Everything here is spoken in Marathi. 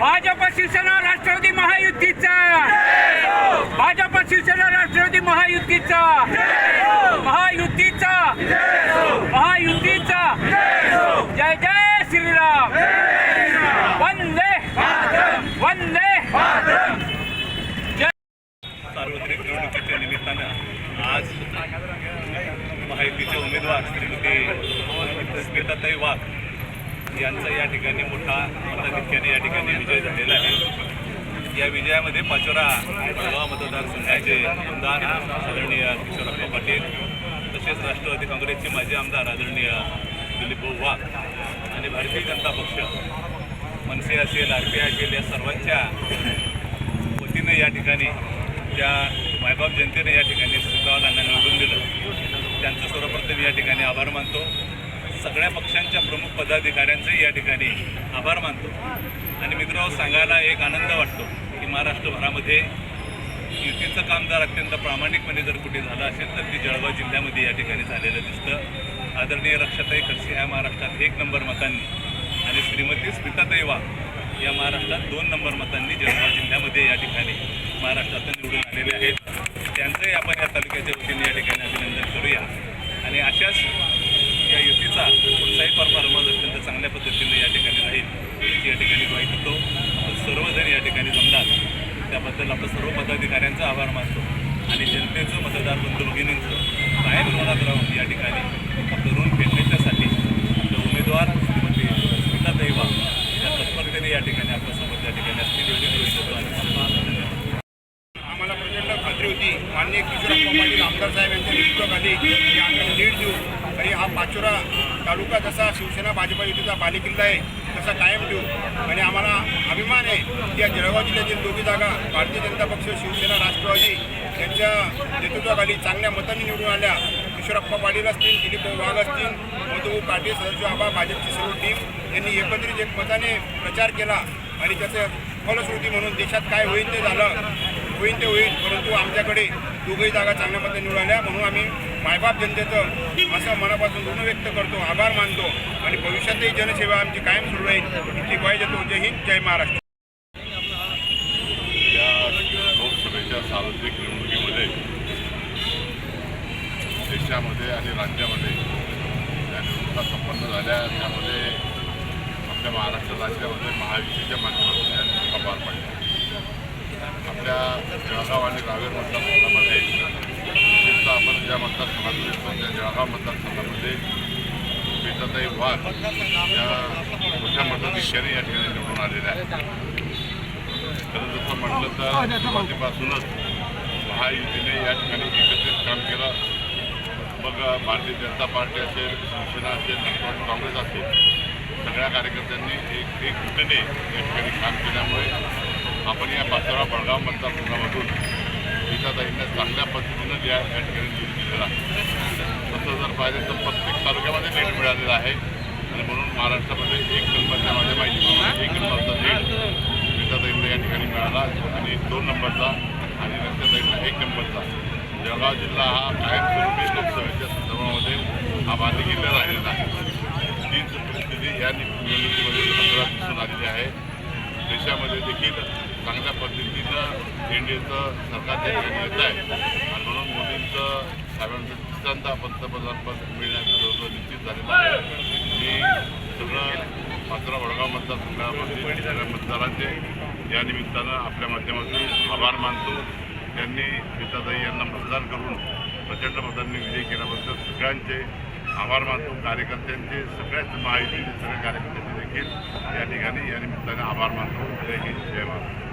भाजप शिवसेना राष्ट्रवादी महायुतीचा. भाजप शिवसेना राष्ट्रवादी महायुतीचा. महायुतीचा. महायुतीचा. जय जय श्रीराम. वंदे. वंदे. सार्वत्रिक निवडणुकीच्या निमित्तानं आज महायुतीचे उमेदवार श्रीमती स्मिताताई वाघ यांचा या ठिकाणी मोठा मताधिक्याने या ठिकाणी विजय झालेला आहे. या विजयामध्ये पाचोरा जळगाव मतदारसंघाचे आमदार आदरणीय किशोरप्पा पाटील तसेच राष्ट्रवादी काँग्रेसचे माजी आमदार आदरणीय दिलीप भाऊ वाघ आणि भारतीय जनता पक्ष मनसे असेल आर पी आय असेल या सर्वांच्या वतीनं या ठिकाणी ज्या मायबाप जनतेने या ठिकाणी सुद्धा निवडून दिलं त्यांचं सर्वप्रथम या ठिकाणी आभार मानतो. सगळ्या पक्षांच्या प्रमुख पदाधिकाऱ्यांचंही या ठिकाणी आभार मानतो. आणि मित्र सांगायला एक आनंद वाटतो की महाराष्ट्रभरामध्ये युतीचं काम जर अत्यंत प्रामाणिकपणे जर कुठे झालं असेल तर ती जळगाव जिल्ह्यामध्ये या ठिकाणी झालेलं दिसतं. आदरणीय रक्षाताई खडसे ह्या महाराष्ट्रात एक नंबर मतांनी आणि श्रीमती स्मिताताई वाघ या महाराष्ट्रात दोन नंबर मतांनी जळगाव जिल्ह्यामध्ये या ठिकाणी महाराष्ट्रातून निवडून आलेले आहेत. त्यांचंही आपण या तालुक्याच्या वतीने या ठिकाणी अभिनंदन करूया. आणि अशाच या युतीचा कुठलाही परफॉर्मन्स अत्यंत चांगल्या पद्धतीने या ठिकाणी राहील याची या ठिकाणी ग्वाही देतो आपण सर्वजण या ठिकाणी जमलात त्याबद्दल आपण सर्व पदाधिकाऱ्यांचा आभार मानतो आणि जनतेचं मतदार बंधू भगिनींचं कायम ऋणात राहून या ठिकाणी आपलं ऋण फेडण्याच्यासाठी आपले उमेदवार श्रीमती स्मिता दैवा या तत्परतेने या ठिकाणी आपल्यासोबत या ठिकाणी असतील. एवढी ग्रहित होतो आणि आम्हाला प्रचंड खात्री होती. माननीय किशोर पाटील आमदार साहेब यांच्या नेतृत्वाखाली की भेट देऊ आणि हा पाचोरा तालुका जसा शिवसेना भाजपा युतीचा बालेकिल्ला आहे तसा कायम ठेवू आणि आम्हाला अभिमान आहे की या जळगाव जिल्ह्यातील दोघी जागा भारतीय जनता पक्ष शिवसेना राष्ट्रवादी यांच्या नेतृत्वाखाली चांगल्या मतांनी निवडून आल्या. किशोरप्पा पाटील असतील दिलीप वाघ असतील मधुभाऊ पाटील सदस्य आबा भाजपची सर्व टीम यांनी एकत्रित एक मताने प्रचार केला. आणि त्याचं फलश्रुती म्हणून देशात काय होईल ते झालं. होईल ते होईल परंतु आमच्याकडे दोघंही जागा चांगल्या मते निवडून आल्या. म्हणून आम्ही मायबाप जनतेचं असं मनापासून ऋण व्यक्त करतो आभार मानतो आणि भविष्यातही जनसेवा आमची कायम सुरू राहील. इतकी ग्वाही देतो. जय हिंद जय महाराष्ट्र. या लोकसभेच्या सार्वत्रिक निवडणुकीमध्ये देशामध्ये आणि राज्यामध्ये या निवडणुका संपन्न झाल्या. त्यामध्ये आपल्या महाराष्ट्र राज्यामध्ये महायुतीच्या माध्यमातून या निवडणुका पार पडल्या. आपल्या जळगाव आणि रावेर मतदारसंघामध्ये ज्या मतदारसंघातून येतो त्या जळगाव मतदारसंघामध्ये स्मिताताई वाघ या मोठ्या मताधिकारी या ठिकाणी निवडून आलेल्या आहेत. खरं जसं म्हटलं तर सुरुवातीपासूनच महायुतीने या ठिकाणी एकत्रित काम केलं. मग भारतीय जनता पार्टी असेल शिवसेना असेल राष्ट्रवादी काँग्रेस असेल सगळ्या कार्यकर्त्यांनी एक एकजुटीने या ठिकाणी काम केल्यामुळे आपण या पाचोरा बळगाव मतदारसंघामधून गीताताईंना चांगल्या पद्धतीनं या या ठिकाणी निधी दिलेला आहे. तसं जर पाहिजे तर प्रत्येक तालुक्यामध्ये नेट मिळालेला आहे. आणि म्हणून महाराष्ट्रामध्ये एक नंबरच्या माझ्या माहितीप्रमाणे एक नंबरचा लीड गीताताईंना या ठिकाणी मिळाला. आणि दोन नंबरचा आणि रक्षाताईंना एक नंबरचा. जळगाव जिल्हा हा कायमस्वरूपी लोकसभेच्या संदर्भामध्ये हा बालेकिल्ला राहिलेला आहे. तीच परिस्थिती या निवडणुकीमध्ये दिसून आलेली आहे. देशामध्ये देखील चांगल्या पद्धतीनं एनडीएचं सरकार त्या ठिकाणी आहे आणि म्हणून मोदींचं साहेबांचं तिसऱ्यांदा पंतप्रधानपद मिळण्याचं जवळजवळ निश्चित झालेलं आहे. मी सगळं मात्र वडगाव मतदारसंघामध्ये सगळ्या मतदारांचे या निमित्तानं आपल्या माध्यमातून आभार मानतो. त्यांनी सीताताई यांना मतदान करून प्रचंड मतांनी विजय केल्याबद्दल सगळ्यांचे आभार मानतो. कार्यकर्त्यांचे सगळ्याच महायुतीचे सगळ्या कार्यकर्त्यांचे देखील या ठिकाणी या निमित्ताने आभार मानतो. जय हिंद जय महाराष्ट्र.